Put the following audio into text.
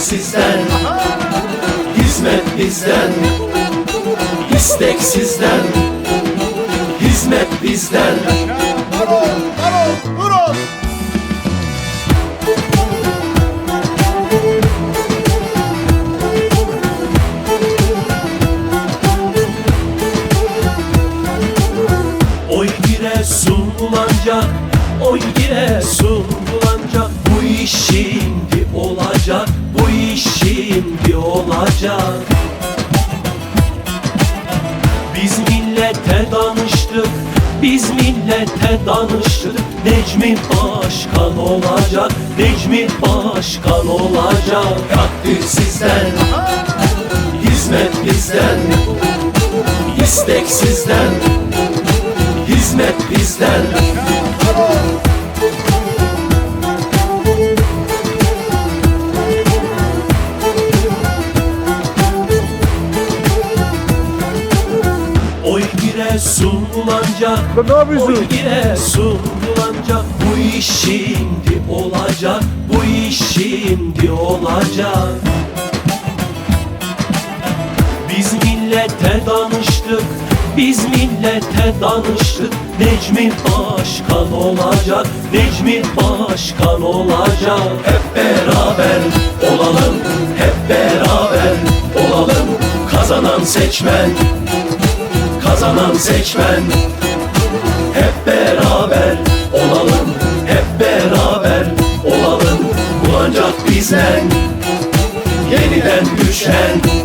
sizden Hizmet bizden İstek sizden Hizmet bizden Marul, marul, marul. Oy Giresun bulanacak Oy Giresun bulanacak Bu iş olacak. Biz millete danıştık Biz millete danıştık. Necmi başkan olacak Necmi başkan olacak. Takdir sizden Hizmet bizden İstek sizden Hizmet bizden Giresun bulanacak Lan ne yapıyorsun? Oy Giresun bulanacak Bu iş şimdi olacak Bu iş şimdi olacak. Biz millete danıştık Biz millete danıştık. Necmi başkan olacak Necmi başkan olacak. Hep beraber olalım Hep beraber olalım. Kazanan seçmen Kazanan seçmen Hep beraber olalım Hep beraber olalım. Bu ancak bizden Yeniden güçlen